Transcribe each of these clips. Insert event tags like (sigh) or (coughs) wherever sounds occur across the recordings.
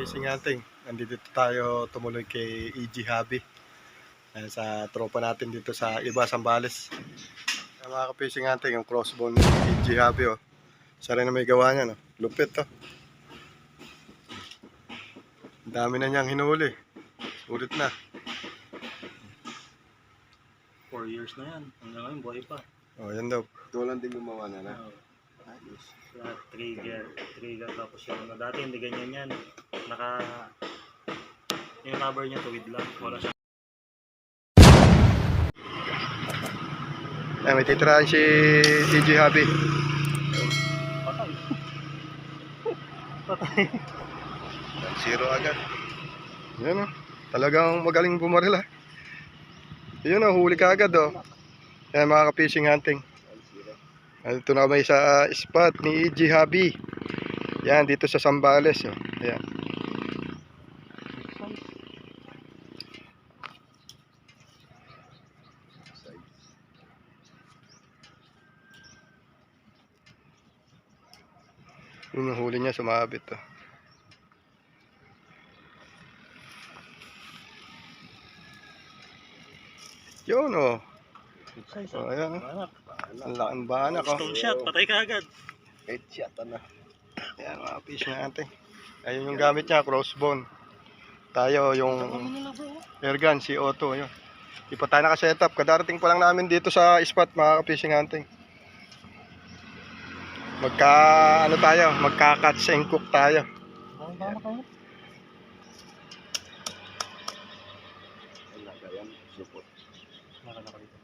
fishing hunting. Nandito tayo tumuloy kay EG Hobby. Ayan, sa tropa natin dito sa Iba Sambales. Ayan, mga ka-fishing hunting, yung crossbone ni EG Hobby. Oh. Siya rin na may gawa niya. No? Lupit to. Ang dami na niyang hinuli. Sulit na. 4 years na yan. Hanggang ngayon, buhay pa. Oh, yan daw. Ito lang din gumawa na na. Uh, trigger, trigger tapos yung ano. Dati hindi ganyan yan. Naka, yung cover niya tuwid lang. Wala siya. Ayan, may titirahan si EG Hobby. Patay. (laughs) Patay. Zero agad. Yan oh. Talagang magaling bumaril ah. Yun oh, huli ka agad oh. Yan mga ka-fishing hunting. Ito na kami sa uh, spot ni EG Hobby. Yan, dito sa Sambales. Oh. Ayan. Yun yung huli niya, sumabit oh. Yun oh. Size, Oh, ah. ayan oh. Ang laking banak oh. Stone shot, patay ka agad. Headshot na. Ayan mga fish natin. Ayun yung gamit niya, crossbone. Tayo yung air gun, si Otto. Yun. Di pa tayo nakasetup. Kadarating pa lang namin dito sa spot mga fishing hunting. Magka, ano tayo, magka catch and cook tayo. Parang tama kayo. Wala ka yan. Support. Nakala ko dito.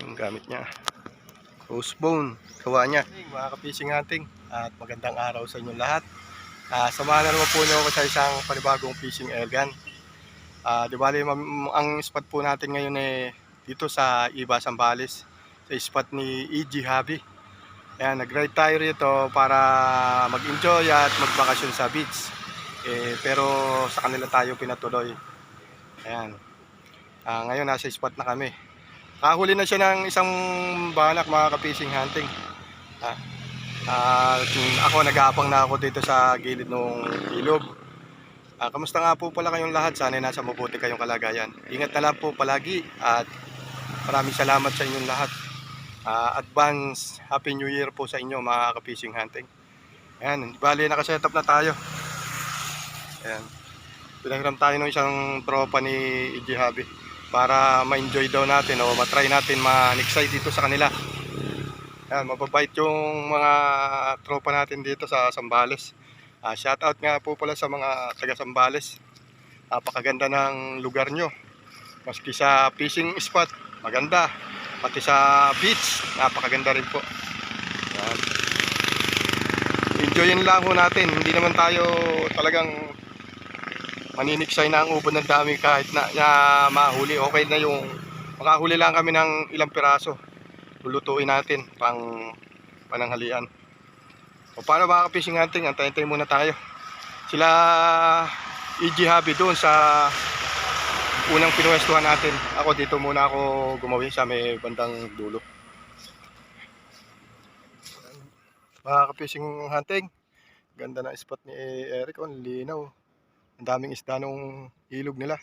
Yung gamit niya. Crossbone. Gawa niya. Mga ka-fishing hunting. At magandang araw sa inyo lahat. Ah, samahan na naman po niyo ako sa isang panibagong fishing air gun. Ah, di bali, ang spot po natin ngayon eh dito sa Iba Sambales. Sa spot ni EG Hobby. Ayan, nag-ride tayo rito para mag-enjoy at magbakasyon sa beach. Eh, pero sa kanila tayo pinatuloy. Ayan. Ah, ngayon nasa spot na kami. Nakahuli na siya ng isang banak mga ka-fishing hunting. Ah, ah, ako nag-aapang na ako dito sa gilid ng ilog. Ah, kamusta nga po pala kayong lahat? Sana nasa mabuti kayong kalagayan. Ingat na lang po palagi at maraming salamat sa inyong lahat. Ah, advance Happy New Year po sa inyo mga ka-fishing hunting. Ayan, bali nakasetup na tayo. Ayan. Pinahiram tayo ng isang tropa ni EG Hobby para ma-enjoy daw natin o matry natin ma-excite dito sa kanila. Ayan, mababait yung mga tropa natin dito sa Sambales. Ah, shout out nga po pala sa mga taga Sambales. Napakaganda ng lugar nyo. Maski sa fishing spot, maganda. Pati sa beach, napakaganda rin po. Ayan. Enjoyin lang ho natin. Hindi naman tayo talagang maniniksay na ang ubod ng dami kahit na, na mahuli. Okay na yung makahuli lang kami ng ilang piraso. Lulutuin natin pang pananghalian. O paano mga ka-fishing hunting? Antayin-tayin muna tayo. Sila EG Hobby doon sa unang pinuwestuhan natin. Ako dito muna ako gumawi sa may bandang dulo. Mga ka-fishing hunting. Ganda na spot ni Eric. Ang linaw. Ang daming isda nung ilog nila.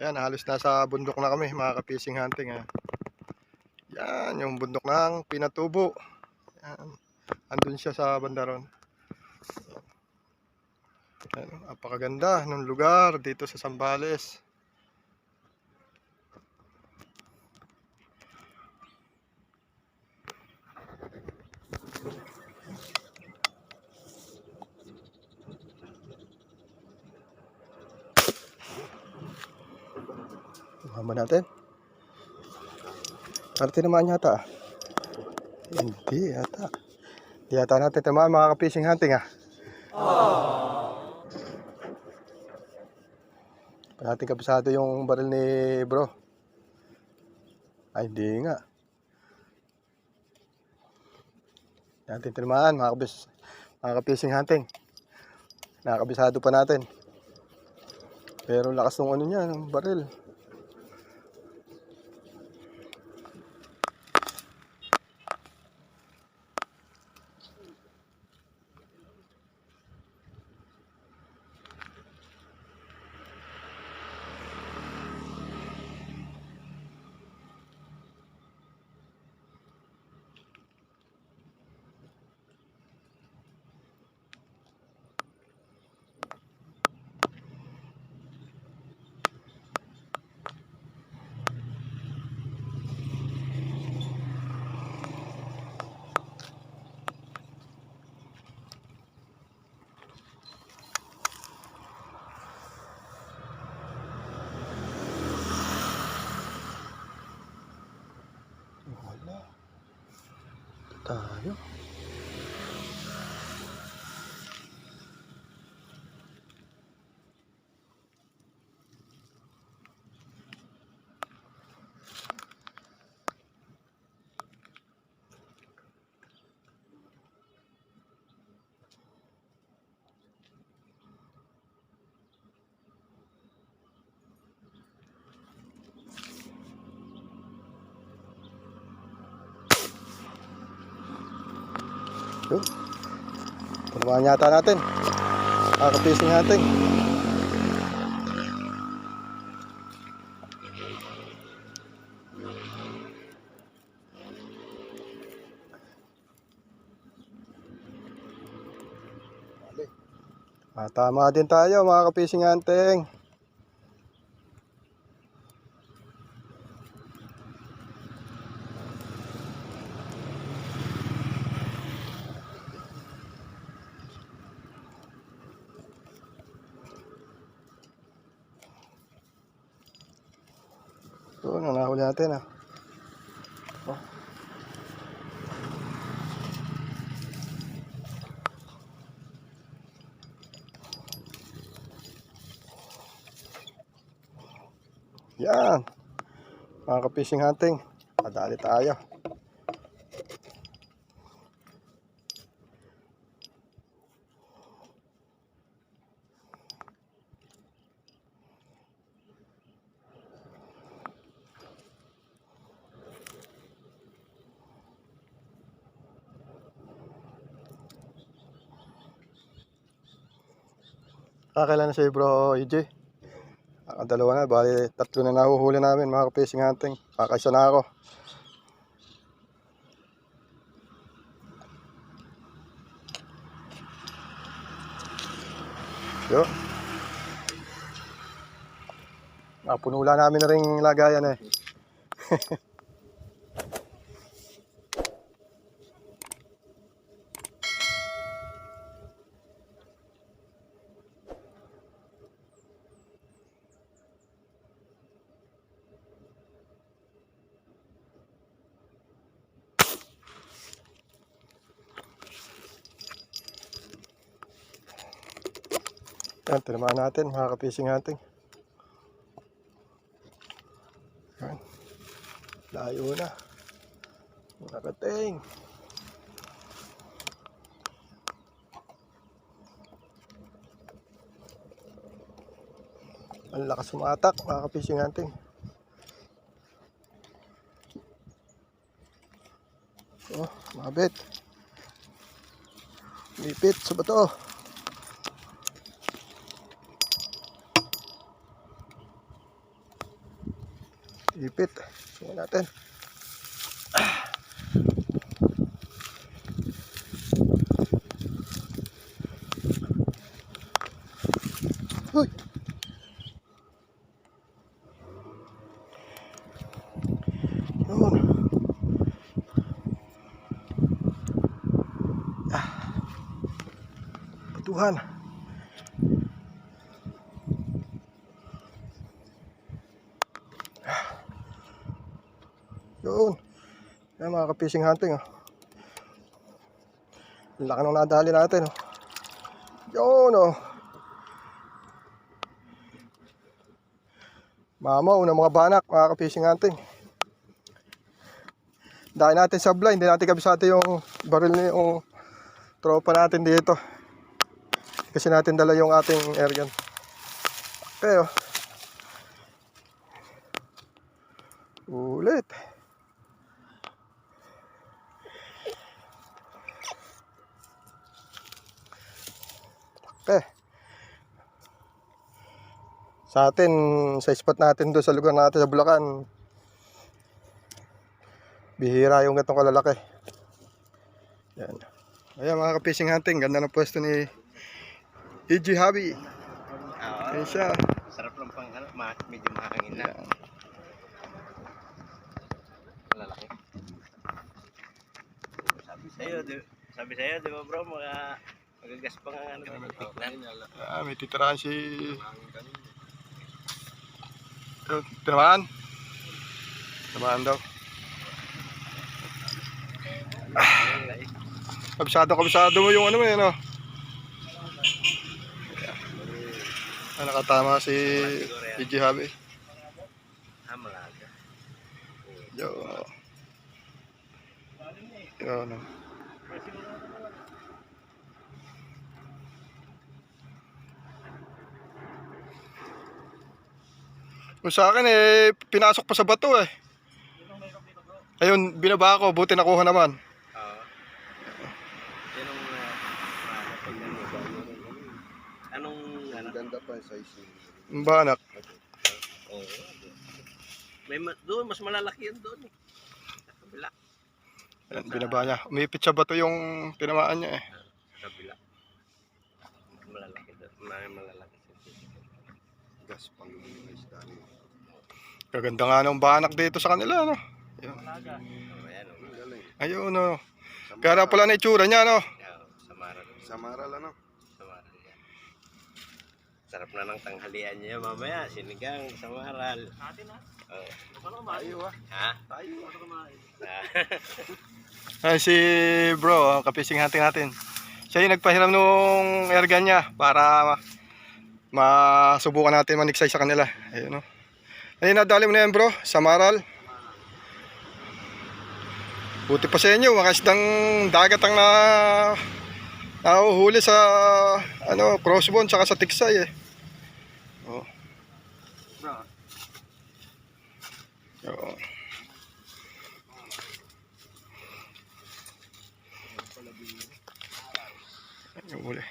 Ayan, halos nasa bundok na kami, mga ka-fishing hunting. Ayan. Yan, yung bundok ng Pinatubo. Yan. Andun siya sa bandaron. Ayan, apakaganda ng lugar dito sa Sambales. Natin. Parte naman yata. Hindi yata. Hindi yata natin tamaan mga ka-fishing hunting ah. Parating kabisado yung baril ni bro. Ay, hindi nga. Natin tinamaan mga kabis. Mga ka-fishing hunting. Nakakabisado pa natin. Pero lakas ng ano niya, ng baril. Tayo. Yun. Tunamaan yata natin. Kakapising natin. Ah, tama din tayo mga kapising anting. Doon, ang nahuli natin ah. Oh. Yan. Mga kapising hunting. Padali tayo. Kakailan na sa'yo bro, EJ? Ang dalawa na, bali tatlo na nahuhuli namin mga kapising hunting. Kakaisa na ako. Yo. Napunula namin na rin lagayan eh. (laughs) Yan, tinamaan natin mga kapising hunting. Yan. Layo na. Nakating. Ang lakas sumatak mga kapising hunting. Oh, mabit. Lipit sa bato. Ipit. Tingnan natin. Uy. Yun. Ah. Batuhan. Yun. Yan mga ka-fishing hunting. Oh. Laki nung nadali natin. Oh. Yun oh. Mama, unang mga banak, mga ka-fishing hunting. Dahil natin sa blind, hindi natin kabisado yung baril ni yung tropa natin dito. Kasi natin dala yung ating airgun. Pero, ulit. Sa atin, sa spot natin doon sa lugar natin sa Bulacan, bihira yung gatong kalalaki. Yan. Ayan mga ka-fishing hunting, ganda ng pwesto ni EG Hobby. Ayan siya. Sarap lang pang ano, ma medyo mahangin na. Yan. Lalaki. Sabi sa'yo, di, sabi sa'yo, di ba bro, mga magagas pang ano, tignan. Ah, may titirahan si... Ito, tinamaan? Tinamaan daw. Kabisado, kabisado mo yung ano mo yun, oh. Ah, nakatama si DJ Habi. Ah. Yo. Yo, no. Kung sa akin eh, pinasok pa sa bato eh. Ayun, binaba ko, buti nakuha naman. Oo. Yan ang uh, ano, pag ano, anong ano? Ganda pa yung size niya. Ang banak. Oo. May ma- doon mas malalaki yan doon eh. Sa kabila. Ayan, binaba niya. Umipit sa bato yung tinamaan niya eh. Sa kabila. Malalaki doon. May malalaki. Gas pang yung isda niya. Kaganda nga ng banak dito sa kanila, no? Malaga. Oh, ayan o. Ang galing. Ayun, no. Samara- Kaya pala na itsura niya, no? Yeah, Samara. Samaral ano? Samaral yan. Sarap na ng tanghalian niya mamaya. Sinigang, samaral. Atin ha. Oh. Paano kumain? Tayo ah. Ha? Tayo ah. Kumain? Ah. Ay, si bro, ang kapising hunting natin. Siya yung nagpahiram nung airgun niya para masubukan natin maniksay sa kanila. Ayun, no. Ayun, nadali mo na yan, bro, sa Maral. Buti pa sa inyo, mga isdang dagat ang na nahuhuli sa ano, crossbone tsaka sa tiksay eh. Oh. Bro. Oo. Yung huli.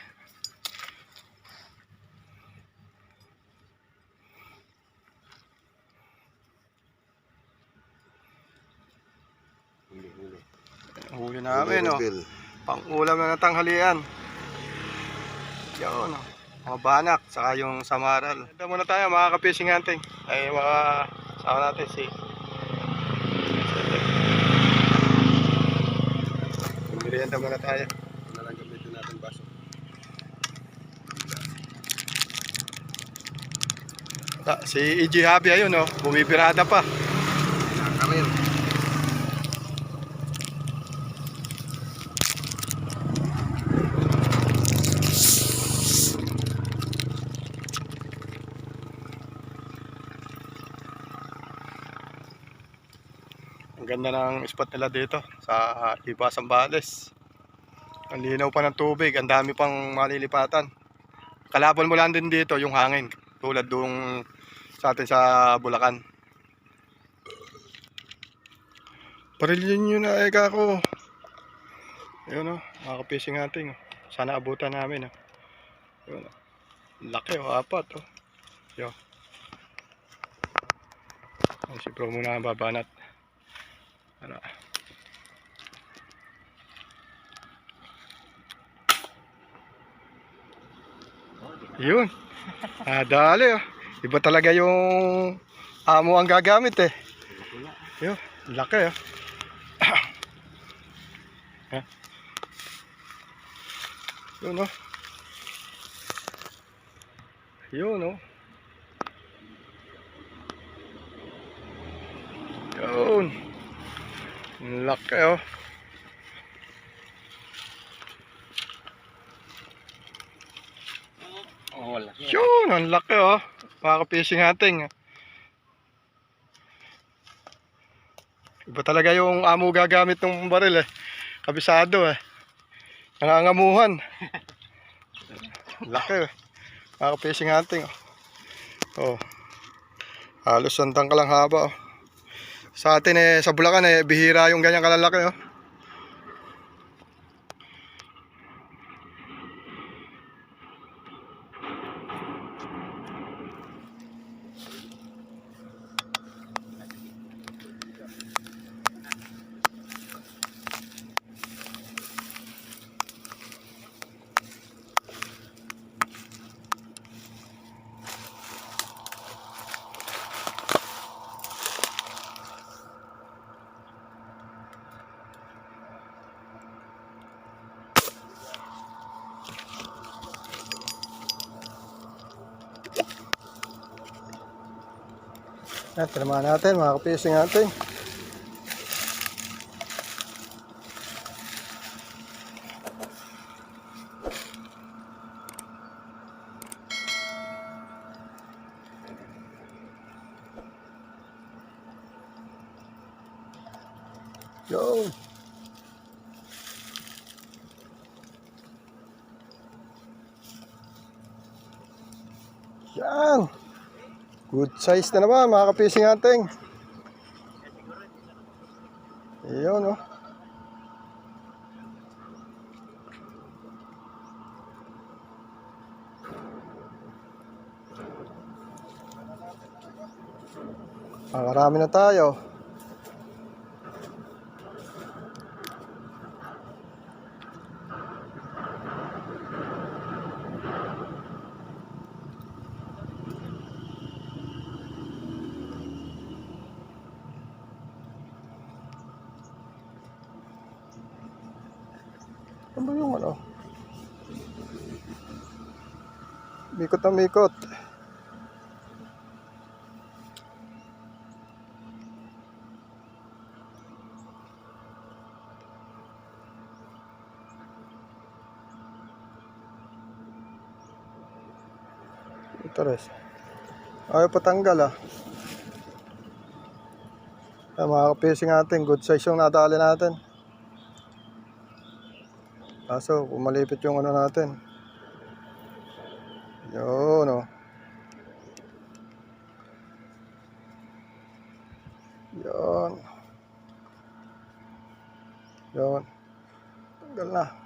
Huli, huli. Ang huli namin, no. Reveal. Pang ulam na ng tanghalian. Yun, no. Mga banak, saka yung samaral. Ito muna tayo, mga kapising hunting. Ay, mga sama natin si Merienda muna tayo. Ito na lang gamitin natin baso. Ta- Si EG Habi ayun, no. Bumibirada pa. Ganda ng spot nila dito sa Iba Sambales. Ang linaw pa ng tubig, ang dami pang malilipatan. Kalaban mo lang din dito yung hangin, tulad dung sa atin sa Bulacan. Parilyon nyo na eka ko. Ayun o, mga kapising natin. oh. Sana abutan namin. Oh. Ayun, oh. Laki o, apat o. Yo. Ay, si Bro muna ang babanat. Ano? Yun. (laughs) Ah, dali oh. Iba talaga yung amo ang gagamit eh. Yun, laki oh. Ha? (coughs) Yun oh. Yun oh. Yun. Ang Laki oh. Oh, wala. Yun, ang laki oh. Mga fishing hunting. Iba talaga yung amo gagamit ng baril eh. Kabisado eh. Nangangamuhan. laki eh. Mga fishing hunting oh. Oh. Halos sandang ka lang haba oh. Sa atin eh, sa Bulacan eh, bihira yung ganyan kalalaki oh. At tinamaan natin mga kapising natin. Yo! Good size na naman mga kapising ating. Iyon oh. Makarami na tayo. Ano ba yung ano? Mikot na mikot. Ito res. Ayaw patanggal ah. Ay, mga kapising natin, good size yung nadali natin. Kaso, kumalipit yung ano natin. Yun, oh. Yun. Yun. Tanggal na.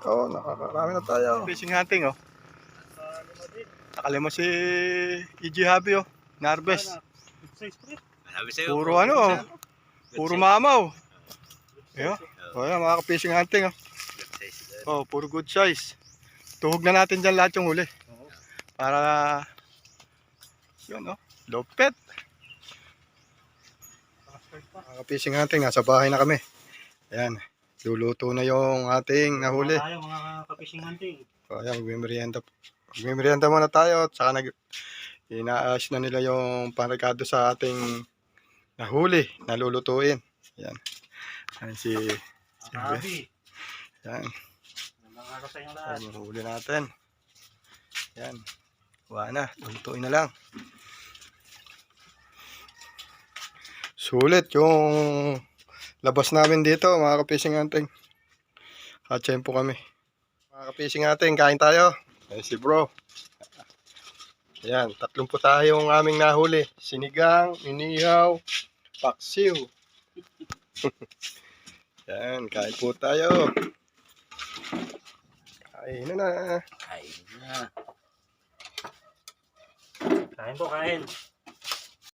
Oo, oh, nakakarami na tayo. Fishing hunting, oh. Nakalima si EG Habi, oh. Sa'yo, Puro ano, oh. Puro mamaw. Ayun. Oh, yan, mga fishing hunting, oh. Oh, puro good size. Tuhog na natin dyan lahat yung huli. Oo. Para, yun, oh. Lopet. Mga fishing hunting, nasa bahay na kami. Ayan. Luluto na yung ating nahuli. Tayo mga kapishing hunting. So, ayan, magmimerienda. Magmimerienda muna tayo at saka nag inaayos na nila yung panregado sa ating nahuli, nalulutuin. Ayan. Ayan si, Mga kabi. ayan, ayan, huli natin. Ayan. Kuha na, lulutuin na lang. Sulit yung labas namin dito, mga kapising ating. Katsempo kami. Mga kapising ating, kain tayo. Ayan si bro. Ayan, tatlong po tayo ang aming nahuli. Sinigang, inihaw, paksiw. (laughs) Ayan, kain po tayo. Kain na na. Ay, na. Kain po, kain.